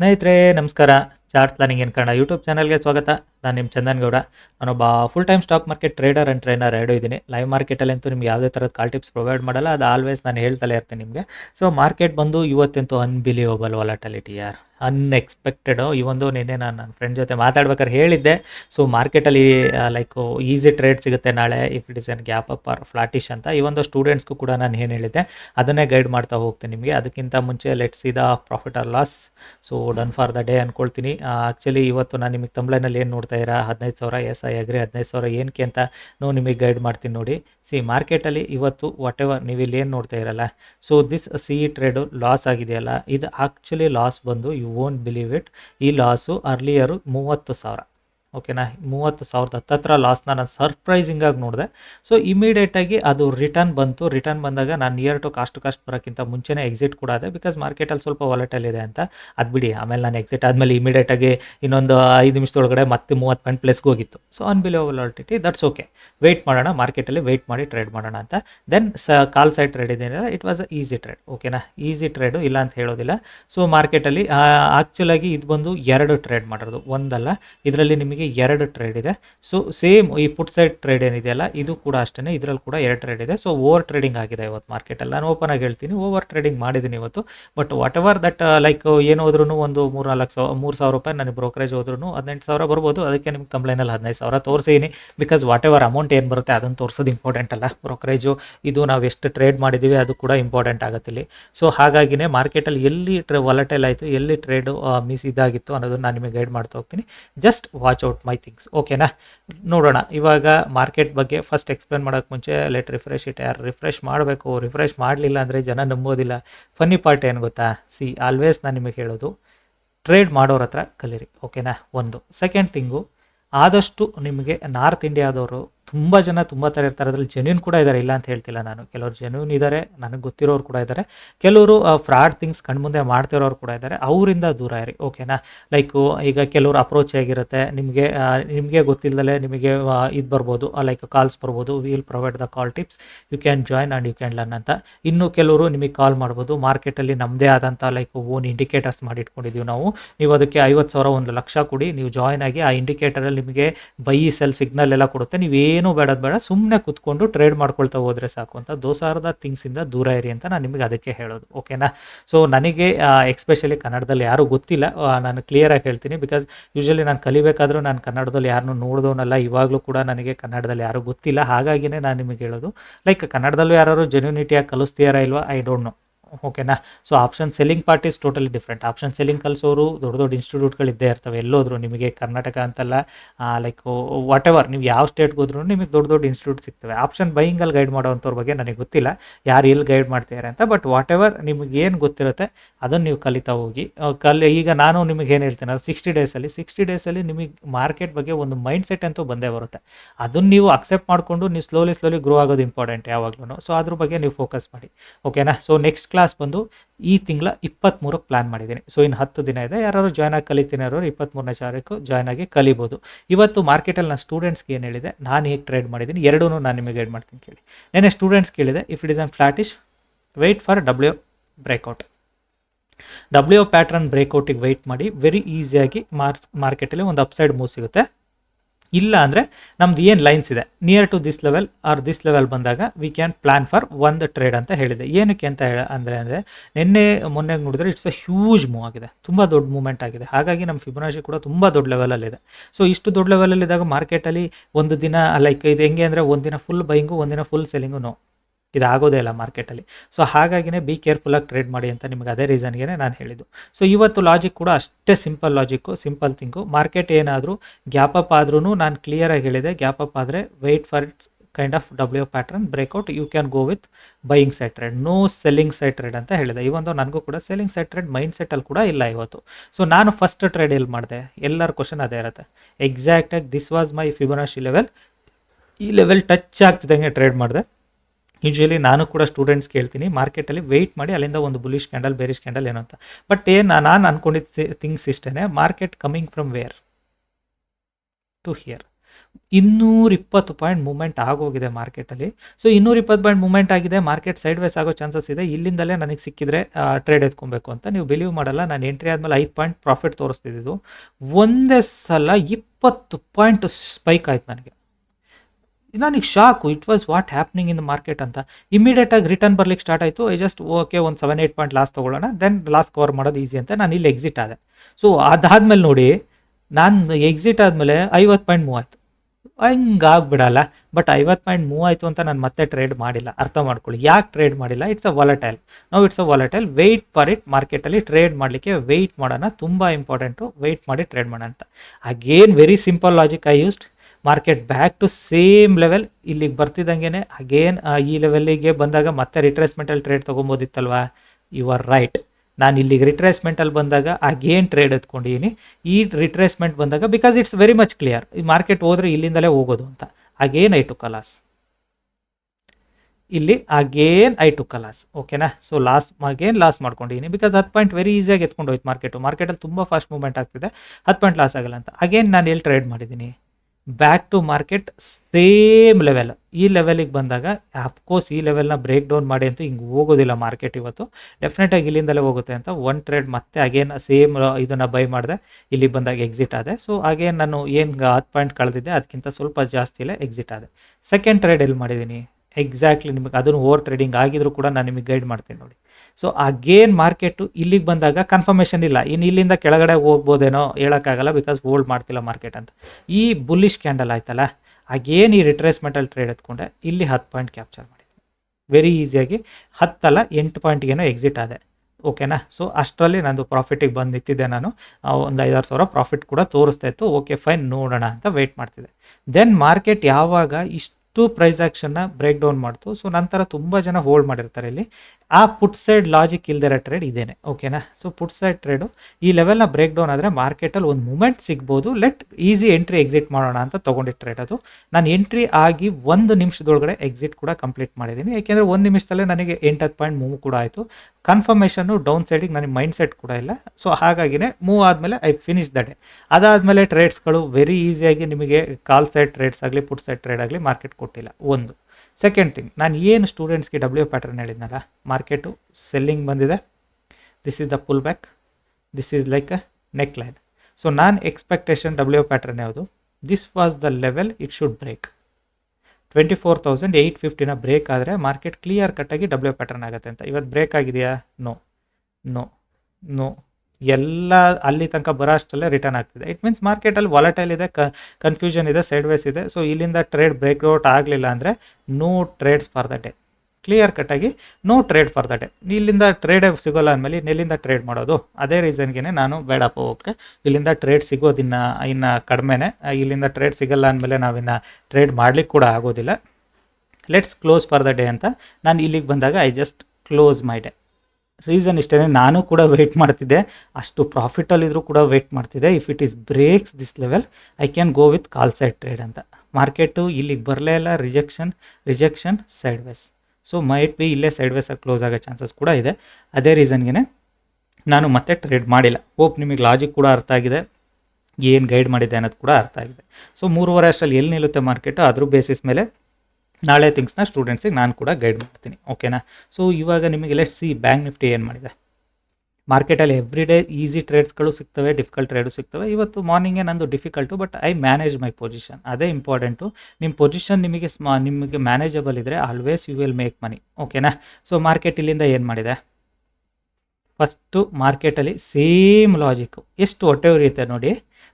ಸ್ನೇಹಿತರೆ, ನಮಸ್ಕಾರ. Chart planning ಏನು ಕನ್ನಡ ಯೂಟ್ಯೂಬ್ ಚಾನಲ್ಗೆ ಸ್ವಾಗತ. ನಾನು ನಿಮ್ಮ ಚಂದನ್ ಗೌಡ. ನಾನೊಬ್ಬ full time stock market trader and trainer ಎರಡು ಇದ್ದೀನಿ. ಲೈವ್ ಮಾರ್ಕೆಟಲ್ಲಿ ಅಂತೂ ನಿಮ್ಗೆ ಯಾವುದೇ ಥರದ ಕಾಲ್ ಟಿಪ್ಸ್ ಪ್ರೊವೈಡ್ ಮಾಡಲ್ಲ. ಅದು ಆಲ್ವೇಸ್ ನಾನು ಹೇಳ್ತಲೇ ಇರ್ತೀನಿ ನಿಮಗೆ. ಸೊ ಮಾರ್ಕೆಟ್ ಬಂದು ಇವತ್ತಂತೂ ಅನ್ಬಿಲಿಯಬಲ್ ವಾಲಟಲಿಟಿ ಯಾರ್? ಅನ್ಎಕ್ಸ್ಪೆಕ್ಟೆಡು ಈ ಒಂದು ನಿನ್ನೆ ನಾನು ನನ್ನ ಫ್ರೆಂಡ್ ಜೊತೆ ಮಾತಾಡ್ಬೇಕಾದ್ರೆ ಹೇಳಿದ್ದೆ. ಸೊ ಮಾರ್ಕೆಟಲ್ಲಿ ಲೈಕ್ ಈಸಿ ಟ್ರೇಡ್ ಸಿಗುತ್ತೆ ನಾಳೆ if it is an gap up or flattish ಅಂತ. ಈ ಒಂದು ಸ್ಟೂಡೆಂಟ್ಸ್ಗೂ ಕೂಡ ನಾನು ಏನು ಹೇಳಿದ್ದೆ, ಅದನ್ನೇ ಗೈಡ್ ಮಾಡ್ತಾ ಹೋಗ್ತೀನಿ ನಿಮಗೆ. ಅದಕ್ಕಿಂತ ಮುಂಚೆ let's see the profit or loss so done for the day ಅಂದ್ಕೊಳ್ತೀನಿ ಆ್ಯಕ್ಚುಲಿ ಇವತ್ತು ನಾನು ನಿಮಗೆ ತಂಬ್ಲೈನಲ್ಲಿ ಏನು ನೋಡ್ತಾ ಇರೋ ಹದಿನೈದು ಸಾವಿರ, ಎಸ್, ಐ ಅಗ್ರಿ ಹದಿನೈದು ಸಾವಿರ ಏನಕ್ಕೆ ಅಂತ ನಿಮಗೆ ಗೈಡ್ ಮಾಡ್ತೀನಿ ನೋಡಿ. ಸಿ ಮಾರ್ಕೆಟಲ್ಲಿ ಇವತ್ತು ವಾಟ್ ಎವರ್ ನೀವು ಇಲ್ಲಿ ಏನು ನೋಡ್ತಾ ಇರಲ್ಲ so this C E trade loss ಆಗಿದೆಯಲ್ಲ, ಇದು ಆ್ಯಕ್ಚುಲಿ ಲಾಸ್ ಬಂದು ಯು ಓನ್ ಬಿಲೀವ್ ಇಟ್ ಈ ಲಾಸು ಅರ್ಲಿಯರು ಮೂವತ್ತು ಸಾವಿರ. ಓಕೆನಾ? ಮೂವತ್ತು ಸಾವಿರದ ಹತ್ತತ್ರ ಲಾಸ್ನ ನಾನು ಸರ್ಪ್ರೈಸಿಂಗಾಗಿ ನೋಡಿದೆ. ಸೊ ಇಮಿಡಿಯೇಟಾಗಿ ಅದು ರಿಟರ್ನ್ ಬಂತು. ರಿಟರ್ನ್ ಬಂದಾಗ ನಾನು ನಿಯರ್ ಟು ಕಾಸ್ಟ್ ಕಾಸ್ಟ್ ಬರೋಕ್ಕಿಂತ ಮುಂಚೆನೇ ಎಕ್ಸಿಟ್ ಕೂಡ ಅದೇ ಬಿಕಾಸ್ ಮಾರ್ಕೆಟಲ್ಲಿ ಸ್ವಲ್ಪ ವಾಲೆಟಲ್ ಇದೆ ಅಂತ. ಅದು ಬಿಡಿ. ಆಮೇಲೆ ನಾನು ಎಕ್ಸಿಟ್ ಆದಮೇಲೆ ಇಮಿಡಿಯೇಟಾಗಿ ಇನ್ನೊಂದು ಐದು ನಿಮಿಷದೊಳಗಡೆ ಮತ್ತೆ ಮೂವತ್ತು ಪಾಯಿಂಟ್ ಪ್ಲೇಸ್ಗೆ ಹೋಗಿತ್ತು. So unbelievable ಆಲ್ಟಿಟಿ that's okay wait ಮಾಡೋಣ. ಮಾರ್ಕೆಟಲ್ಲಿ ವೆಯ್ಟ್ ಮಾಡಿ ಟ್ರೇಡ್ ಮಾಡೋಣ ಅಂತ. ದೆನ್ ಸ, ಕಾಲ್ ಸೈಡ್ ಟ್ರೇಡ್ ಇದೆಯಲ್ಲ it was a easy trade ಓಕೆನಾ ಈಸಿ ಟ್ರೇಡು ಇಲ್ಲ ಅಂತ ಹೇಳೋದಿಲ್ಲ. ಸೊ ಮಾರ್ಕೆಟಲ್ಲಿ ಆ್ಯಕ್ಚುಲಾಗಿ ಇದು ಬಂದು ಎರಡು ಟ್ರೇಡ್ ಮಾಡೋದು ಒಂದಲ್ಲ. ಇದರಲ್ಲಿ ನಿಮಗೆ ಎರಡು ಟ್ರೇಡ್ ಇದೆ. ಸೊ ಸೇಮ್ ಈ ಪುಟ್ ಸೈಡ್ ಟ್ರೇಡ್ ಏನಿದೆಯಲ್ಲ, ಇದು ಕೂಡ ಅಷ್ಟೇ ಇದರಲ್ಲಿ ಕೂಡ ಎರಡು ಟ್ರೇಡ್ ಇದೆ. ಸೊ ಓವರ್ ಟ್ರೇಡಿಂಗ್ ಆಗಿದೆ ಇವತ್ತು ಮಾರ್ಕೆಟಲ್ಲಿ ನಾನು ಓಪನ್ ಆಗಿ ಹೇಳ್ತೀನಿ ಓವರ್ ಟ್ರೇಡಿಂಗ್ ಮಾಡಿದ್ದೀನಿ ಇವತ್ತು. But whatever that like ಏನು ಹೋದ್ರೂ ಒಂದು ಮೂರು ನಾಲ್ಕು ಸಾವಿರ ಮೂರು ಸಾವಿರ ರೂಪಾಯಿ ನನಗೆ ಬ್ರೋಕರೇಜ್ ಹೋದ್ರೂ ಹದಿನೆಂಟು ಸಾವಿರ ಬರ್ಬೋದು. ಅದಕ್ಕೆ ನಿಮ್ಗೆ ಕಂಪ್ಲೇನಲ್ಲಿ ಹದಿನೈದು ಸಾವಿರ ತೋರಿಸಿದ್ದೀನಿ ಬಿಕಾಸ್ ವಾಟ್ ಎವರ್ ಅಮೌಂಟ್ ಏನು ಬರುತ್ತೆ ಅದನ್ನು ತೋರಿಸೋದು ಇಂಪಾರ್ಟೆಂಟ್ ಅಲ್ಲ ಬ್ರೋಕರೇಜು ಇದು ನಾವು ಎಷ್ಟು ಟ್ರೇಡ್ ಮಾಡಿದ್ದೀವಿ ಅದು ಕೂಡ ಇಂಪಾರ್ಟೆಂಟ್ ಆಗುತ್ತೆ ಇಲ್ಲಿ. ಸೊ ಹಾಗಾಗಿನೇ ಮಾರ್ಕೆಟಲ್ಲಿ ಎಲ್ಲಿ ಟ್ರೇ ವಾಲಟೈಲ್ ಆಯಿತು, ಎಲ್ಲಿ ಟ್ರೇಡ್ ಮಿಸ್ ಇದಾಗಿತ್ತು ಅನ್ನೋದನ್ನು ನಾನು ನಿಮಗೆ ಗೈಡ್ ಮಾಡ್ತಾ ಹೋಗ್ತೀನಿ. Just watch out my things ಓಕೆನಾ ನೋಡೋಣ. ಇವಾಗ ಮಾರ್ಕೆಟ್ ಬಗ್ಗೆ ಫಸ್ಟ್ ಎಕ್ಸ್ಪ್ಲೇನ್ ಮಾಡೋಕ್ಕೆ ಮುಂಚೆ ಲೆಟ್ ರಿಫ್ರೆಶ್ ಇಟ್ ಯಾರು ರಿಫ್ರೆಶ್ ಮಾಡಬೇಕು ರಿಫ್ರೆಶ್ ಮಾಡಲಿಲ್ಲ ಅಂದರೆ ಜನ ನಂಬೋದಿಲ್ಲ. ಫನ್ನಿ ಪಾರ್ಟ್ ಏನು ಗೊತ್ತಾ? ಸಿ ಆಲ್ವೇಸ್ ನಾನು ನಿಮಗೆ ಹೇಳೋದು ಟ್ರೇಡ್ ಮಾಡೋರ ಹತ್ರ ಕಲೀರಿ. ಓಕೆನಾ ಒಂದು. ಸೆಕೆಂಡ್ ಥಿಂಗು ಆದಷ್ಟು ನಿಮಗೆ ನಾರ್ತ್ ಇಂಡಿಯಾದವರು ತುಂಬ ಜನ ತುಂಬ ಥರ ಇರ್ತಾರೆ. ಅದರಲ್ಲಿ ಜೆನ್ಯೂನ್ ಕೂಡ ಇದ್ದಾರೆ ಇಲ್ಲ ಅಂತ ಹೇಳ್ತಿಲ್ಲ ನಾನು. ಕೆಲವರು ಜೆನ್ಯೂನ್ ಇದ್ದಾರೆ ನನಗೆ ಗೊತ್ತಿರೋರು ಕೂಡ ಇದ್ದಾರೆ ಕೆಲವರು ಫ್ರಾಡ್ ಥಿಂಗ್ಸ್ ಕಣ್ಮುಂದೆ ಮಾಡ್ತಿರೋರು ಕೂಡ ಇದ್ದಾರೆ ಅವರಿಂದ ದೂರ ಇರಿ. ಓಕೆನಾ ಲೈಕು ಈಗ ಕೆಲವರು ಅಪ್ರೋಚ್ ಆಗಿರುತ್ತೆ. ನಿಮಗೆ ನಿಮಗೆ ಗೊತ್ತಿಲ್ಲದಲೇ ನಿಮಗೆ ಇದು ಬರ್ಬೋದು. ಲೈಕ್ ಕಾಲ್ಸ್ ಬರ್ಬೋದು. Will provide the call tips you can join and you can learn ಅಂತ. ಇನ್ನು ಕೆಲವರು ನಿಮಗೆ ಕಾಲ್ ಮಾಡ್ಬೋದು. ಮಾರ್ಕೆಟಲ್ಲಿ ನಮ್ಮದೇ ಆದಂಥ ಲೈಕ್ ಓನ್ ಇಂಡಿಕೇಟರ್ಸ್ ಮಾಡಿ ಇಟ್ಕೊಂಡಿದ್ದೀವಿ ನಾವು. ನೀವು ಅದಕ್ಕೆ ಐವತ್ತು ಸಾವಿರ, ಒಂದು ಲಕ್ಷ ಕೊಡಿ. ನೀವು ಜಾಯ್ನ್ ಆಗಿ ಆ ಇಂಡಿಕೇಟರಲ್ಲಿ ನಿಮಗೆ ಬೈ ಸೆಲ್ ಸಿಗ್ನಲ್ ಎಲ್ಲ ಕೊಡುತ್ತೆ. ನೀವೇನು ಬೇಡದ ಬೇಡ ಸುಮ್ಮನೆ ಕುತ್ಕೊಂಡು ಟ್ರೇಡ್ ಮಾಡ್ಕೊಳ್ತಾ ಹೋದರೆ ಸಾಕು ಅಂತ ದೋಸಾರದ ಥಿಂಗ್ಸಿಂದ ದೂರ ಇರಿ ಅಂತ ನಾನು ನಿಮಗೆ ಅದಕ್ಕೆ ಹೇಳೋದು ಓಕೆನಾ ಸೊ ನನಗೆ ಎಕ್ಸ್ಪೆಷಲಿ ಕನ್ನಡದಲ್ಲಿ ಯಾರೂ ಗೊತ್ತಿಲ್ಲ ನಾನು ಕ್ಲಿಯರಾಗಿ ಹೇಳ್ತೀನಿ ಬಿಕಾಸ್ ಯೂಶಲಿ ನಾನು ಕಲಿಬೇಕಾದ್ರೂ ನಾನು ಕನ್ನಡದಲ್ಲಿ ಯಾರನ್ನು ನೋಡಿದವನಲ್ಲ, ಇವಾಗಲೂ ಕೂಡ ನನಗೆ ಕನ್ನಡದಲ್ಲಿ ಯಾರೂ ಗೊತ್ತಿಲ್ಲ, ಹಾಗಾಗಿನೇ ನಾನು ನಿಮಗೆ ಹೇಳೋದು ಲೈಕ್ ಕನ್ನಡದಲ್ಲೂ ಯಾರು ಜೆನ್ಯೂನಿಟಿಯಾಗಿ ಕಲಿಸ್ತೀಯಾರ ಇಲ್ವಾ? ಐ ಡೋಂಟ್ ನೋ ಓಕೆನಾ? So option selling parties totally different option selling ಕಲಿಸೋರು ದೊಡ್ಡ ದೊಡ್ಡ ಇನ್ಸ್ಟಿಟ್ಯೂಟ್ಗಳು ಇದ್ದೇ ಇರ್ತವೆ. ಎಲ್ಲೋದ್ರು ನಿಮಗೆ ಕರ್ನಾಟಕ ಅಂತಲ್ಲ ಲೈಕ್ ವಾಟ್ ಎವರ್ ನೀವು ಯಾವ ಸ್ಟೇಟ್ಗೆ ನಿಮಗೆ ದೊಡ್ಡ ದೊಡ್ಡ ಇನ್ಸ್ಟಿಟ್ಯೂಟ್ ಸಿಗ್ತವೆ. ಆಪ್ಷನ್ ಬೈಯಿಂಗಲ್ಲಿ ಗೈಡ್ ಮಾಡೋವಂಥವ್ರ ಬಗ್ಗೆ ನನಗೆ ಗೊತ್ತಿಲ್ಲ. ಯಾರು ಎಲ್ಲಿ ಗೈಡ್ ಮಾಡ್ತಿದ್ದಾರೆ ಅಂತ ಬಟ್ ವಾಟ್ ಎವರ್ ನಿಮಗೆ ಏನು ಗೊತ್ತಿರುತ್ತೆ ಅದನ್ನು ನೀವು ಕಲಿತಾ ಹೋಗಿ ಕಲಿ, ಈಗ ನಾನು ನಿಮಗೆ ಏನು ಹೇಳ್ತೀನಿ, ಅದು ಸಿಕ್ಸ್ಟಿ ಡೇಸಲ್ಲಿ ಸಿಕ್ಸ್ಟಿ ಡೇಸಲ್ಲಿ ನಿಮಗೆ ಮಾರ್ಕೆಟ್ ಬಗ್ಗೆ ಒಂದು ಮೈಂಡ್ ಸೆಟ್ ಅಂತೂ ಬಂದೇ ಬರುತ್ತೆ. ಅದನ್ನು ನೀವು ಅಕ್ಸೆಪ್ಟ್ ಮಾಡಿಕೊಂಡು, ನೀವು ಸ್ಲೋಲಿ ಸ್ಲೋಲಿ ಗ್ರೋ ಆಗೋದು ಇಂಪಾರ್ಟೆಂಟ್ ಯಾವಾಗಲೂ ಸೊ ಅದ್ರ ಬಗ್ಗೆ ನೀವು ಫೋಕಸ್ ಮಾಡಿ. ಓಕೆನಾ? ಸೊ ನೆಕ್ಸ್ಟ್ ಕ್ಲಾಸ್ ಬಂದು ಈ ತಿಂಗಳ ಇಪ್ಪತ್ತ್ಮೂರಕ್ಕೆ ಪ್ಲ್ಯಾನ್ ಮಾಡಿದ್ದೀನಿ. ಸೊ ಇನ್ನು ಹತ್ತು ದಿನ ಇದೆ. ಯಾರು ಜಾಯ್ನ್ ಆಗಿ ಕಲಿತೀನಿ ಅವರು ಇಪ್ಪತ್ತ್ಮೂರನೇ ತಾರೀಕು ಜಾಯ್ನ್ ಆಗಿ ಕಲಿಬೋದು. ಇವತ್ತು ಮಾರ್ಕೆಟಲ್ಲಿ ನಾನು ಸ್ಟೂಡೆಂಟ್ಸ್ಗೆ ಏನು ಹೇಳಿದೆ, ನಾನು ಹೇಗೆ ಟ್ರೇಡ್ ಮಾಡಿದ್ದೀನಿ ಎರಡೂ ನಾನು ನಿಮಗೆ ಗೈಡ್ ಮಾಡ್ತೀನಿ ಕೇಳಿ. ನೆನೆ ಸ್ಟೂಡೆಂಟ್ಸ್ ಕೇಳಿದೆ if it is on flattish wait for W breakout W pattern ಬ್ರೇಕ್ಔಟಿಗೆ wait ಮಾಡಿ ವೆರಿ ಈಸಿಯಾಗಿ ಮಾರ್ಕ್ಸ್ ಮಾರ್ಕೆಟಲ್ಲಿ ಒಂದು ಅಪ್ಸೈಡ್ ಮೂವ್ ಸಿಗುತ್ತೆ. ಇಲ್ಲ ಅಂದರೆ ನಮ್ದು ಏನು ಲೈನ್ಸ್ ಇದೆ? Near to this level or this level ಬಂದಾಗ ವಿ ಕ್ಯಾನ್ ಪ್ಲ್ಯಾನ್ ಫಾರ್ ಒಂದು ಟ್ರೇಡ್ ಅಂತ ಹೇಳಿದೆ. ಏನಕ್ಕೆ ಅಂತ ಹೇಳ ಅಂದರೆ ಅಂದರೆ ನಿನ್ನೆ ಮೊನ್ನೆ ನೋಡಿದ್ರೆ ಇಟ್ಸ್ ಅ ಹ್ಯೂಜ್ ಮೂವ್ ಆಗಿದೆ. ತುಂಬ ದೊಡ್ಡ ಮೂವ್ಮೆಂಟ್ ಆಗಿದೆ. ಹಾಗಾಗಿ ನಮ್ಮ ಫಿಬೊನಾಶಿ ಕೂಡ ತುಂಬ ದೊಡ್ಡ ಲೆವೆಲಲ್ಲಿದೆ ಸೊ ಇಷ್ಟು ದೊಡ್ಡ ಲೆವೆಲಲ್ಲಿದ್ದಾಗ ಮಾರ್ಕೆಟಲ್ಲಿ ಒಂದು ದಿನ ಲೈಕ್ ಇದು ಹೆಂಗೆ ಅಂದರೆ ಒಂದಿನ ಫುಲ್ ಬೈಯಿಂಗು ಒಂದಿನ ಫುಲ್ ಸೆಲ್ಲಿಂಗು ನೋ ಇದು ಆಗೋದೇ ಇಲ್ಲ ಮಾರ್ಕೆಟಲ್ಲಿ ಸೊ ಹಾಗಾಗಿನೇ ಬಿ ಕೇರ್ಫುಲ್ಲಾಗಿ ಟ್ರೇಡ್ ಮಾಡಿ ಅಂತ ನಿಮಗೆ ಅದೇ ರೀಸನ್ಗೆ ನಾನು ಹೇಳಿದ್ದು. ಸೊ ಇವತ್ತು ಲಾಜಿಕ್ ಕೂಡ ಅಷ್ಟೇ simple logic simple thing market ಏನಾದರೂ ಗ್ಯಾಪ್ ಅಪ್ ಆದ್ರೂ ನಾನು ಕ್ಲಿಯರಾಗಿ ಹೇಳಿದೆ ಗ್ಯಾಪ್ ಅಪ್ ಆದರೆ wait for it's kind of W pattern breakout you can go with buying side trade no selling side trade ಅಂತ ಹೇಳಿದೆ. ಇವೊಂದು ನನಗೂ ಕೂಡ ಸೆಲ್ಲಿಂಗ್ ಸೈಡ್ ಟ್ರೇಡ್ ಮೈಂಡ್ ಸೆಟ್ಟಲ್ಲಿ ಕೂಡ ಇಲ್ಲ ಇವತ್ತು. ಸೊ ನಾನು ಫಸ್ಟ್ ಟ್ರೇಡ್ ಎಲ್ಲಿ ಮಾಡಿದೆ? ಎಲ್ಲರ ಕ್ವಶನ್ ಅದೇ ಇರುತ್ತೆ. ಎಕ್ಸಾಕ್ಟಾಗಿ this was my Fibonacci level ಈ ಲೆವೆಲ್ ಟಚ್ ಆಗ್ತಿದ್ದಂಗೆ ಟ್ರೇಡ್ ಮಾಡಿದೆ. ಯೂಶ್ವಲಿ ನಾನು ಕೂಡ ಸ್ಟೂಡೆಂಟ್ಸ್ ಕೇಳ್ತೀನಿ. ಮಾರ್ಕೆಟಲ್ಲಿ ವೆಯ್ಟ್ ಮಾಡಿ ಅಲ್ಲಿಂದ ಒಂದು ಬುಲಿಶ್ ಕ್ಯಾಂಡಲ್ ಬೇರಿಶ್ ಕ್ಯಾಂಡಲ್ ಏನು ಅಂತ. ಬಟ್ ಏನು ನಾನು ಅಂದ್ಕೊಂಡಿದ್ದ ಥಿಂಗ್ಸ್ ಇಷ್ಟೇ market coming from where to here ಇನ್ನೂರ ಇಪ್ಪತ್ತು ಪಾಯಿಂಟ್ ಮೂವ್ಮೆಂಟ್ ಆಗೋಗಿದೆ ಮಾರ್ಕೆಟಲ್ಲಿ ಸೊ ಇನ್ನೂರ ಇಪ್ಪತ್ತು ಪಾಯಿಂಟ್ ಮೂವ್ಮೆಂಟ್ ಆಗಿದೆ. ಮಾರ್ಕೆಟ್ ಸೈಡ್ ವೈಸ್ ಆಗೋ ಚಾನ್ಸಸ್ ಇದೆ. ಇಲ್ಲಿಂದಲೇ ನನಗೆ ಸಿಕ್ಕಿದ್ರೆ ಟ್ರೇಡ್ ಎತ್ಕೊಬೇಕು ಅಂತ. ನೀವು ಬಿಲೀವ್ ಮಾಡಲ್ಲ. ನಾನು ಎಂಟ್ರಿ ಆದಮೇಲೆ ಐದು ಪಾಯಿಂಟ್ ಪ್ರಾಫಿಟ್ ತೋರಿಸ್ತಿದ್ದು ಒಂದೇ ಸಲ ಇಪ್ಪತ್ತು ಪಾಯಿಂಟ್ ಸ್ಪೈಕ್ ಆಯ್ತು ನನಗೆ. ನನಗೆ shock it was what happening in the market ಅಂತ. ಇಮಿಡಿಯೇಟಾಗಿ ರಿಟರ್ನ್ ಬರ್ಲಿಕ್ಕೆ ಸ್ಟಾರ್ಟ್ ಆಯಿತು. ಐ ಜಸ್ಟ್ ಓಕೆ ಒಂದು ಸೆವೆನ್ ಏಯ್ಟ್ ಪಾಯಿಂಟ್ ಲಾಸ್ ತೊಗೊಳ್ಳೋಣ. ದೆನ್ ಲಾಸ್ ಕವರ್ ಮಾಡೋದು ಈಸಿ ಅಂತ ನಾನು ಇಲ್ಲಿ ಎಕ್ಸಿಟ್ ಆದೆ. ಸೊ ಅದಾದ್ಮೇಲೆ ನೋಡಿ, ನಾನು ಎಕ್ಸಿಟ್ ಆದಮೇಲೆ ಐವತ್ತು ಪಾಯಿಂಟ್ ಮೂವತ್ತು. ಹಂಗಾಗ್ಬಿಡಲ್ಲ ಬಟ್ ಐವತ್ತು ಪಾಯಿಂಟ್ ಮೂವ್ ಆಯಿತು ಅಂತ ನಾನು ಮತ್ತೆ ಟ್ರೇಡ್ ಮಾಡಿಲ್ಲ. ಅರ್ಥ ಮಾಡ್ಕೊಳ್ಳಿ. ಯಾಕೆ ಟ್ರೇಡ್ ಮಾಡಿಲ್ಲ? ಇಟ್ಸ್ ಅ ವಾಲಟೈಲ್ ನಾವು it's a volatile wait for it ಮಾರ್ಕೆಟಲ್ಲಿ ಟ್ರೇಡ್ ಮಾಡಲಿಕ್ಕೆ ವೆಯ್ಟ್ ಮಾಡೋಣ. ತುಂಬ ಇಂಪಾರ್ಟೆಂಟು ವೆಯ್ಟ್ ಮಾಡಿ ಟ್ರೇಡ್ ಮಾಡೋಣ ಅಂತ. Again very simple logic I used market back to same level ಇಲ್ಲಿಗೆ ಬರ್ತಿದ್ದಂಗೆ ಅಗೇನ್ ಈ ಲೆವೆಲ್ಲಿಗೆ ಬಂದಾಗ ಮತ್ತೆ ರಿಟ್ರೇಸ್ಮೆಂಟಲ್ಲಿ ಟ್ರೇಡ್ ತೊಗೊಬೋದಿತ್ತಲ್ವಾ? ಯು ಆರ್ ರೈಟ್ ನಾನು ಇಲ್ಲಿಗೆ ರಿಟ್ರೇಸ್ಮೆಂಟಲ್ಲಿ ಬಂದಾಗ ಅಗೇನ್ ಟ್ರೇಡ್ ಎತ್ಕೊಂಡಿದ್ದೀನಿ ಈ ರಿಟ್ರೇಸ್ಮೆಂಟ್ ಬಂದಾಗ because it's very much clear ಈ ಮಾರ್ಕೆಟ್ ಹೋದರೆ ಇಲ್ಲಿಂದಲೇ ಹೋಗೋದು ಅಂತ. ಅಗೇನ್ ಐ ಟು ಕಲಾಸ್ ಇಲ್ಲಿ ಅಗೇನ್ ಐ ಟು ಕಲಾಸ್ ಓಕೆನಾ? ಸೊ ಲಾಸ್, ಅಗೇನ್ ಲಾಸ್ ಮಾಡ್ಕೊಂಡಿದ್ದೀನಿ ಬಿಕಾಸ್ ಹತ್ತು ಪಾಯಿಂಟ್ ವೆರಿ ಈಸಿಯಾಗಿ ಎತ್ಕೊಂಡು ಹೋಯ್ತು ಮಾರ್ಕೆಟು. ಮಾರ್ಕೆಟಲ್ಲಿ ತುಂಬ ಫಾಸ್ಟ್ ಮೂವ್ಮೆಂಟ್ ಆಗ್ತಿದೆ. ಹತ್ತು ಪಾಯಿಂಟ್ ಲಾಸ್ ಆಗಲ್ಲ ಅಂತ. ಅಗೇನ್ ನಾನು ಎಲ್ಲಿ ಟ್ರೇಡ್ ಮಾಡಿದ್ದೀನಿ back to market same level ಈ ಲೆವೆಲಿಗೆ ಬಂದಾಗ ಅಫ್ಕೋರ್ಸ್ ಈ ಲೆವೆಲ್ನ ಬ್ರೇಕ್ ಡೌನ್ ಮಾಡಿ ಅಂತೂ ಹಿಂಗೆ ಹೋಗೋದಿಲ್ಲ ಮಾರ್ಕೆಟ್ ಇವತ್ತು. ಡೆಫಿನೆಟಾಗಿ ಇಲ್ಲಿಂದಲೇ ಹೋಗುತ್ತೆ ಅಂತ ಒನ್ ಟ್ರೇಡ್ ಮತ್ತೆ ಅಗೇನ್ ಸೇಮ್ ಇದನ್ನು ಬೈ ಮಾಡಿದೆ. ಇಲ್ಲಿ ಬಂದಾಗ ಎಕ್ಸಿಟ್ ಆದೆ. ಸೊ ಅಗೇನ್ ನಾನು ಏನು ಹತ್ತು ಪಾಯಿಂಟ್ ಕಳೆದಿದ್ದೆ ಅದಕ್ಕಿಂತ ಸ್ವಲ್ಪ ಜಾಸ್ತಿ ಇಲ್ಲ ಎಕ್ಸಿಟ್ ಆದೆ. ಸೆಕೆಂಡ್ ಟ್ರೇಡ್ ಎಲ್ಲಿ ಮಾಡಿದ್ದೀನಿ? ಎಕ್ಸಾಕ್ಟ್ಲಿ ನಿಮಗೆ ಅದನ್ನು ಓವರ್ ಟ್ರೇಡಿಂಗ್ ಆಗಿದ್ರು ಕೂಡ ನಾನು ನಿಮಗೆ ಗೈಡ್ ಮಾಡ್ತೀನಿ ನೋಡಿ. ಸೊ ಅಗೇನ್ ಮಾರ್ಕೆಟು ಇಲ್ಲಿಗೆ ಬಂದಾಗ ಕನ್ಫರ್ಮೇಷನ್ ಇಲ್ಲ. ಇನ್ನು ಇಲ್ಲಿಂದ ಕೆಳಗಡೆ ಹೋಗ್ಬೋದೇನೋ ಹೇಳೋಕ್ಕಾಗಲ್ಲ ಬಿಕಾಸ್ ಹೋಲ್ಡ್ ಮಾಡ್ತಿಲ್ಲ ಮಾರ್ಕೆಟ್ ಅಂತ. ಈ ಬುಲ್ಲಿಶ್ ಕ್ಯಾಂಡಲ್ ಆಯ್ತಲ್ಲ ಅಗೇನ್ ಈ ರಿಟ್ರೇಸ್ಮೆಂಟಲ್ಲಿ ಟ್ರೇಡ್ ಎತ್ಕೊಂಡೆ, ಇಲ್ಲಿ ಹತ್ತು ಪಾಯಿಂಟ್ ಕ್ಯಾಪ್ಚರ್ ಮಾಡಿ ವೆರಿ ಈಸಿಯಾಗಿ ಹತ್ತಲ್ಲ ಎಂಟು ಪಾಯಿಂಟ್ಗೇನೋ ಎಕ್ಸಿಟ್ ಆದೆ. ಓಕೆನಾ ಸೊ ಅಷ್ಟರಲ್ಲಿ ನಂದು ಪ್ರಾಫಿಟಿಗೆ ಬಂದು ನಿಂತಿದ್ದೆ ನಾನು. ಒಂದು ಐದಾರು ಸಾವಿರ ಪ್ರಾಫಿಟ್ ಕೂಡ ತೋರಿಸ್ತಾ ಇತ್ತು. ಓಕೆ ಫೈನ್ ನೋಡೋಣ ಅಂತ ವೆಯ್ಟ್ ಮಾಡ್ತಿದ್ದೆ. ದೆನ್ ಮಾರ್ಕೆಟ್ ಯಾವಾಗ ಇಷ್ಟು ಪ್ರೈಸ್ ಆ್ಯಕ್ಷನ್ನ ಬ್ರೇಕ್ ಡೌನ್ ಮಾಡ್ತು. ಸೊ ನಂತರ ತುಂಬ ಜನ ಹೋಲ್ಡ್ ಮಾಡಿರ್ತಾರೆ ಇಲ್ಲಿ. ಆ ಪುಟ್ ಸೈಡ್ ಲಾಜಿಕ್ ಇಲ್ದಿರೋ ಟ್ರೇಡ್ ಇದೇನೆ ಓಕೆನಾ ಸೊ ಪುಟ್ ಸೈಡ್ ಟ್ರೇಡು ಈ ಲೆವೆಲ್ನ ಬ್ರೇಕ್ ಡೌನ್ ಆದರೆ ಮಾರ್ಕೆಟಲ್ಲಿ ಒಂದು ಮೂಮೆಂಟ್ ಸಿಗ್ಬೋದು ಲೆಟ್ ಈಸಿ ಎಂಟ್ರಿ ಎಕ್ಸಿಟ್ ಮಾಡೋಣ ಅಂತ ತೊಗೊಂಡಿ ಟ್ರೇಡ್ ಅದು. ನಾನು ಎಂಟ್ರಿ ಆಗಿ ಒಂದು ನಿಮಿಷದೊಳಗಡೆ ಎಕ್ಸಿಟ್ ಕೂಡ ಕಂಪ್ಲೀಟ್ ಮಾಡಿದ್ದೀನಿ. ಯಾಕೆಂದರೆ ಒಂದು ನಿಮಿಷದಲ್ಲೇ ನನಗೆ ಎಂಟು ಹತ್ತು ಪಾಯಿಂಟ್ ಮೂವ್ ಕೂಡ ಆಯಿತು. ಕನ್ಫರ್ಮೇಷನ್ನು ಡೌನ್ ಸೈಡಿಗೆ ನನಗೆ ಮೈಂಡ್ ಸೆಟ್ ಕೂಡ ಇಲ್ಲ. ಸೊ ಹಾಗಾಗಿನೇ ಮೂವ್ ಆದಮೇಲೆ ಐ ಫಿನಿಶ್ ದ ಡೇ ಅದಾದಮೇಲೆ ಟ್ರೇಡ್ಸ್ಗಳು ವೆರಿ ಈಸಿಯಾಗಿ ನಿಮಗೆ ಕಾಲ್ ಸೈಡ್ ಟ್ರೇಡ್ಸ್ ಆಗಲಿ ಪುಟ್ ಸೈಡ್ ಟ್ರೇಡ್ ಆಗಲಿ ಮಾರ್ಕೆಟ್ ಕೊಟ್ಟಿಲ್ಲ, ಒಂದು. ಸೆಕೆಂಡ್ ಥಿಂಗ್ ನಾನು ಏನು ಸ್ಟೂಡೆಂಟ್ಸ್ಗೆ ಡಬ್ಲ್ಯೂ ಪ್ಯಾಟರ್ನ್ ಹೇಳಿದ್ನಲ್ಲ ಮಾರ್ಕೆಟು ಸೆಲ್ಲಿಂಗ್ ಬಂದಿದೆ. This is the pull back this is like a neck line so ನಾನು ಎಕ್ಸ್ಪೆಕ್ಟೇಷನ್ ಡಬ್ಲ್ಯೂ ಪ್ಯಾಟರ್ನ್ ಯಾವುದು? This was the level it should break twenty four thousand eight ಫಿಫ್ಟಿನ break ಆದರೆ market clear ಕಟ್ಟಾಗಿ W pattern ಆಗುತ್ತೆ ಅಂತ. ಇವತ್ತು break ಆಗಿದೆಯಾ? No no no ಎಲ್ಲ ಅಲ್ಲಿ ತನಕ ಬರೋ ಅಷ್ಟಲ್ಲೇ ರಿಟರ್ನ್ ಆಗ್ತಿದೆ. ಇಟ್ ಮೀನ್ಸ್ ಮಾರ್ಕೆಟಲ್ಲಿ ವಾಲಟೈಲ್ ಇದೆ ಕನ್ಫ್ಯೂಷನ್ ಇದೆ ಸೈಡ್ ವೇಸ್ ಇದೆ. ಸೊ ಇಲ್ಲಿಂದ ಟ್ರೇಡ್ ಬ್ರೇಕ್ಔಟ್ ಆಗಲಿಲ್ಲ ಅಂದರೆ no trades for the day clear ಕಟ್ಟಾಗಿ no trade for the day ಇಲ್ಲಿಂದ ಟ್ರೇಡೇ ಸಿಗೋಲ್ಲ ಅಂದಮೇಲೆ ಇನ್ನೆಲ್ಲಿಂದ ಟ್ರೇಡ್ ಮಾಡೋದು. ಅದೇ ರೀಸನ್ಗೆ ನಾನು ಬೇಡಪ್ಪ ಓಕೆ ಇಲ್ಲಿಂದ ಟ್ರೇಡ್ ಸಿಗೋದಿನ್ನ ಇನ್ನು ಕಡಿಮೆನೇ. ಇಲ್ಲಿಂದ ಟ್ರೇಡ್ ಸಿಗಲ್ಲ ಅಂದಮೇಲೆ ನಾವಿನ್ನು ಟ್ರೇಡ್ ಮಾಡ್ಲಿಕ್ಕೆ ಕೂಡ ಆಗೋದಿಲ್ಲ. Let's close for the day ಅಂತ. ನಾನು ಇಲ್ಲಿಗೆ ಬಂದಾಗ I just close my day reason ಇಷ್ಟೇ ನಾನು ಕೂಡ ವೆಯ್ಟ್ ಮಾಡ್ತಿದ್ದೆ. ಅಷ್ಟು ಪ್ರಾಫಿಟಲ್ಲಿದ್ದರೂ ಕೂಡ ವೆಯ್ಟ್ ಮಾಡ್ತಿದ್ದೆ. If it is breaks this level I can go with call side trade ಅಂತ. ಮಾರ್ಕೆಟು ಇಲ್ಲಿಗೆ ಬರಲೇ ಇಲ್ಲ. Rejection rejection sideways so might be ಇಲ್ಲೇ ಸೈಡ್ ವೇಸಾಗಿ ಕ್ಲೋಸ್ ಆಗೋ ಚಾನ್ಸಸ್ ಕೂಡ ಇದೆ. ಅದೇ ರೀಸನ್ಗೆ ನಾನು ಮತ್ತೆ ಟ್ರೇಡ್ ಮಾಡಿಲ್ಲ. ಹೋಪ್ ನಿಮಗೆ ಲಾಜಿಕ್ ಕೂಡ ಅರ್ಥ ಆಗಿದೆ. ಏನು ಗೈಡ್ ಮಾಡಿದೆ ಅನ್ನೋದು ಕೂಡ ಅರ್ಥ ಆಗಿದೆ. ಸೊ ಮೂರುವರೆ ಅಷ್ಟರಲ್ಲಿ ಎಲ್ಲಿ ನಿಲ್ಲುತ್ತೆ ಮಾರ್ಕೆಟು ಅದ್ರ ಬೇಸಿಸ್ ಮೇಲೆ ನಾಳೆ ಥಿಂಗ್ಸ್ನ ಸ್ಟೂಡೆಂಟ್ಸಿಗೆ ನಾನು ಕೂಡ ಗೈಡ್ ಮಾಡ್ತೀನಿ ಓಕೆನಾ ಸೊ ಇವಾಗ ನಿಮಗೆ ಲೆಟ್ ಸಿ ಬ್ಯಾಂಕ್ ನಿಫ್ಟಿ ಏನು ಮಾಡಿದೆ. ಮಾರ್ಕೆಟಲ್ಲಿ ಎವ್ರಿ ಡೇ ಈಸಿ ಟ್ರೇಡ್ಸ್ಗಳು ಸಿಗ್ತವೆ ಡಿಫಿಕಲ್ಟ್ ಟ್ರೇಡು ಸಿಗ್ತವೆ. ಇವತ್ತು ಮಾರ್ನಿಂಗೇ ನಂದು difficult but I manage my position ಅದೇ ಇಂಪಾರ್ಟೆಂಟು ನಿಮ್ಮ ಪೊಸಿಷನ್ ನಿಮಗೆ ಸ್ಮಾ ನಿಮಗೆ ಮ್ಯಾನೇಜಬಲ್ ಇದ್ದರೆ always you will make money ಓಕೆನಾ ಸೊ ಮಾರ್ಕೆಟ್ ಇಲ್ಲಿಂದ ಏನು ಮಾಡಿದೆ? ಫಸ್ಟು ಮಾರ್ಕೆಟಲ್ಲಿ ಸೇಮ್ ಲಾಜಿಕ್ಕು ಎಷ್ಟು ಹೊಟ್ಟೆ ಉರಿಯುತ್ತೆ ನೋಡಿ.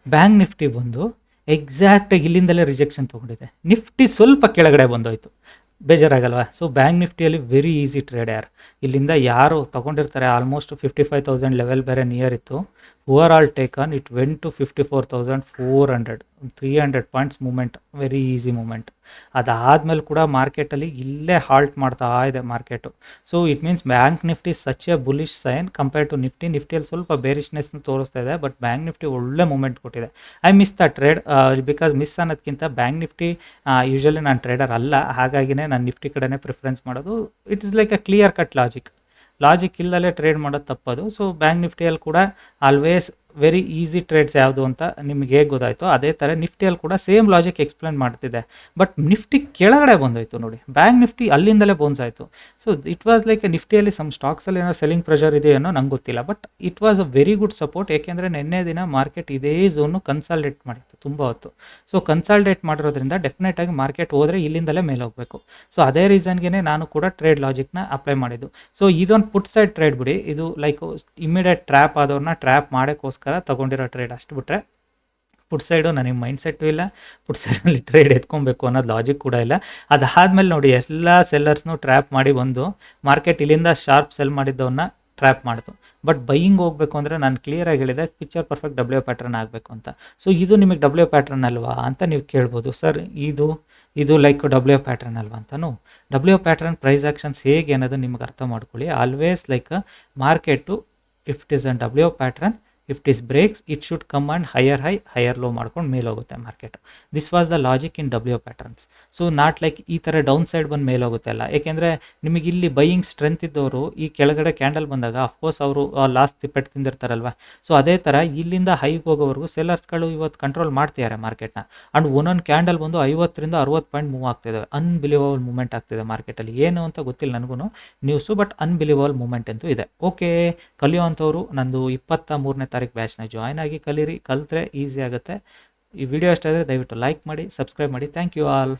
ಬ್ಯಾಂಕ್ ನಿಫ್ಟಿ ಬಂದು ಎಕ್ಸಾಕ್ಟಾಗಿ ಇಲ್ಲಿಂದಲೇ ರಿಜೆಕ್ಷನ್ ತೊಗೊಂಡಿದೆ. ನಿಫ್ಟಿ ಸ್ವಲ್ಪ ಕೆಳಗಡೆ ಬಂದೋಯ್ತು. ಬೇಜಾರಾಗಲ್ವಾ? ಸೊ ಬ್ಯಾಂಕ್ ನಿಫ್ಟಿಯಲ್ಲಿ ವೆರಿ ಈಸಿ ಟ್ರೇಡ್ ಯಾರು. ಇಲ್ಲಿಂದ ಯಾರು ತೊಗೊಂಡಿರ್ತಾರೆ almost fifty five thousand level ಬೇರೆ ನಿಯರ್ ಇತ್ತು. When to fifty four thousand four hundred three hundred points movement very easy movement ಅದಾದಮೇಲೆ ಕೂಡ ಮಾರ್ಕೆಟಲ್ಲಿ ಇಲ್ಲೇ ಹಾಲ್ಟ್ ಮಾಡ್ತಾ ಇದೆ market so it means bank Nifty such a bullish sign compare to Nifty ನಿಫ್ಟಿಯಲ್ಲಿ ಸ್ವಲ್ಪ ಬೇರಿಶ್ನೆಸ್ನ ತೋರಿಸ್ತಾ ಇದೆ ಬಟ್ ಬ್ಯಾಂಕ್ ನಿಫ್ಟಿ ಒಳ್ಳೆ ಮೂಮೆಂಟ್ ಕೊಟ್ಟಿದೆ. I miss the trade because miss ಅನ್ನೋದಕ್ಕಿಂತ ಬ್ಯಾಂಕ್ ನಿಫ್ಟಿ ಯೂಶಲಿ ನಾನು ಟ್ರೇಡರ್ ಅಲ್ಲ, ಹಾಗಾಗಿನೇ ನಾನು ನಿಫ್ಟಿ ಕಡೆನೇ ಪ್ರಿಫರೆನ್ಸ್ ಮಾಡೋದು. It is like a clear cut logic logic ಇಲ್ಲದೆ ಟ್ರೇಡ್ ಮಾಡೋದು ತಪ್ಪದು. ಸೊ ಬ್ಯಾಂಕ್ ನಿಫ್ಟಿಯಲ್ಲಿ ಕೂಡ ಆಲ್ವೇಸ್ ವೆರಿ ಈಸಿ ಟ್ರೇಡ್ಸ್ ಯಾವುದು ಅಂತ ನಿಮ್ಗೆ ಹೇಗೆ ಗೊತ್ತಾಯಿತು ಅದೇ ಥರ ನಿಫ್ಟಿಯಲ್ಲಿ ಕೂಡ ಸೇಮ್ ಲಾಜಿಕ್ ಎಕ್ಸ್ಪ್ಲೇನ್ ಮಾಡ್ತಿದೆ. ಬಟ್ ನಿಫ್ಟಿ ಕೆಳಗಡೆ ಬಂದೋಯ್ತು ನೋಡಿ. ಬ್ಯಾಂಕ್ ನಿಫ್ಟಿ ಅಲ್ಲಿಂದಲೇ ಬೋನ್ಸ್ ಆಯಿತು. ಸೊ ಇಟ್ ವಾಸ್ ಲೈಕ್ ನಿಫ್ಟಿಯಲ್ಲಿ ಸಮ್ ಸ್ಟಾಕ್ಸಲ್ಲಿ ಏನೋ ಸೆಲ್ಲಿಂಗ್ ಪ್ರೆಷರ್ ಅನ್ನೋ ನಂಗೆ ಗೊತ್ತಿಲ್ಲ. But it was a very good support ಏಕೆಂದರೆ ನಿನ್ನೆ ದಿನ ಮಾರ್ಕೆಟ್ ಇದೇ ಝೋನು ಕನ್ಸಾಲ್ಡೇಟ್ ಮಾಡಿತ್ತು ತುಂಬ ಹೊತ್ತು. ಸೊ ಕನ್ಸಾಲ್ಡೇಟ್ ಮಾಡಿರೋದ್ರಿಂದ ಡೆಫಿನೆಟ್ ಆಗಿ ಮಾರ್ಕೆಟ್ ಹೋದರೆ ಇಲ್ಲಿಂದಲೇ ಮೇಲೆ ಹೋಗಬೇಕು ಸೊ ಅದೇ ರೀಸನ್ಗೆ ನಾನು ಕೂಡ ಟ್ರೇಡ್ ಲಾಜಿಕ್ನ ಅಪ್ಲೈ ಮಾಡಿದ್ದು. ಸೊ ಇದೊಂದು ಪುಟ್ ಸೈಡ್ ಟ್ರೇಡ್ ಬಿಡಿ. ಇದು ಲೈಕ್ ಇಮಿಡಿಯೇಟ್ ಟ್ರ್ಯಾಪ್ ಆದವ್ರನ್ನ ಟ್ರ್ಯಾಪ್ ಮಾಡೋಕ್ಕೋಸ್ಕರ ತಗೊಂಡಿರೋ ಟ್ರೇಡ್ ಅಷ್ಟು ಬಿಟ್ಟರೆ ಪುಟ್ ಸೈಡು ನನಗೆ ಮೈಂಡ್ ಸೆಟ್ಟು ಇಲ್ಲ ಪುಟ್ ಸೈಡಲ್ಲಿ ಟ್ರೇಡ್ ಎತ್ಕೊಬೇಕು ಅನ್ನೋದು ಲಾಜಿಕ್ ಕೂಡ ಇಲ್ಲ. ಅದಾದಮೇಲೆ ನೋಡಿ, ಎಲ್ಲ ಸೆಲ್ಲರ್ಸ್ನು ಟ್ರ್ಯಾಪ್ ಮಾಡಿ ಬಂದು ಮಾರ್ಕೆಟ್ ಇಲ್ಲಿಂದ ಶಾರ್ಪ್ ಸೆಲ್ ಮಾಡಿದ್ದವನ್ನ ಟ್ರ್ಯಾಪ್ ಮಾಡ್ತು ಬಟ್ ಬೈಯಿಂಗ್ ಹೋಗಬೇಕು ಅಂದರೆ ನಾನು ಕ್ಲಿಯರಾಗಿ ಹೇಳಿದೆ ಪಿಕ್ಚರ್ ಪರ್ಫೆಕ್ಟ್ ಡಬ್ಲ್ಯೂ ಪ್ಯಾಟ್ರನ್ ಆಗಬೇಕು ಅಂತ. ಸೊ ಇದು ನಿಮಗೆ ಡಬ್ಲ್ಯೂ ಪ್ಯಾಟ್ರನ್ ಅಲ್ವಾ ಅಂತ ನೀವು ಕೇಳ್ಬೋದು. ಸರ್ ಇದು ಇದು ಲೈಕ್ ಡಬ್ಲ್ಯೂ ಪ್ಯಾಟ್ರನ್ ಅಲ್ವಾ ಅಂತಾನು? ಡಬ್ಲ್ಯೂ ಪ್ಯಾಟ್ರನ್ ಪ್ರೈಸ್ ಆ್ಯಕ್ಷನ್ಸ್ ಹೇಗೆ ಅನ್ನೋದು ನಿಮ್ಗೆ ಅರ್ಥ ಮಾಡ್ಕೊಳ್ಳಿ. Always like market if it is an W pattern if is breaks it should come and higher high higher low ಮಾಡ್ಕೊಂಡು ಮೇಲೆ ಹೋಗುತ್ತೆ market this was the logic in W patterns so not like ಈ ಥರ down side ಬಂದು ಮೇಲೆ ಅಲ್ಲ. ಏಕೆಂದರೆ ನಿಮಗೆ ಇಲ್ಲಿ ಬೈಯಿಂಗ್ ಸ್ಟ್ರೆಂತ್ ಇದ್ದವರು ಈ ಕೆಳಗಡೆ ಕ್ಯಾಂಡಲ್ ಬಂದಾಗ ಅಫ್ಕೋರ್ಸ್ ಅವರು ಲಾಸ್ಟ್ ತಿಪ್ಪೆಟ್ಟು ತಿಂದಿರ್ತಾರಲ್ವ? ಸೊ ಅದೇ ಥರ ಇಲ್ಲಿಂದ ಹೈಗೆ ಹೋಗೋವರೆಗೂ ಸೆಲ್ಲರ್ಸ್ಗಳು ಇವತ್ತು ಕಂಟ್ರೋಲ್ ಮಾಡ್ತಿದ್ದಾರೆ ಮಾರ್ಕೆಟ್ನ ಆ್ಯಂಡ್ ಒಂದೊಂದು ಕ್ಯಾಂಡಲ್ ಬಂದು ಐವತ್ತರಿಂದ ಅರವತ್ತು ಪಾಯಿಂಟ್ ಮೂವ್ ಆಗ್ತಿದ್ದಾವೆ ಅನ್ಬಿಲಿವಬಲ್ ಮೂಮೆಂಟ್ ಆಗ್ತಿದೆ ಮಾರ್ಕೆಟಲ್ಲಿ ಏನು ಅಂತ ಗೊತ್ತಿಲ್ಲ ನನಗೂ ನ್ಯೂಸು ಬಟ್ ಅನ್ಬಿಲಿವಬಲ್ ಮೂಮೆಂಟ್ ಅಂತೂ ಇದೆ. ಓಕೆ ಕಲಿಯೋವಂಥವ್ರು ನಂದು ಇಪ್ಪತ್ತ ಮೂರನೇ ತಾರೀಕು ಬ್ಯಾಚ್ನ ಜಾಯ್ನ್ ಆಗಿ ಕಲೀರಿ, ಕಲಿತ್ರೆ ಈಸಿ ಆಗುತ್ತೆ. ಈ ವಿಡಿಯೋ ಇಷ್ಟ ದಯವಿಟ್ಟು ಲೈಕ್ ಮಾಡಿ ಸಬ್ಸ್ಕ್ರೈಬ್ ಮಾಡಿ. Thank you all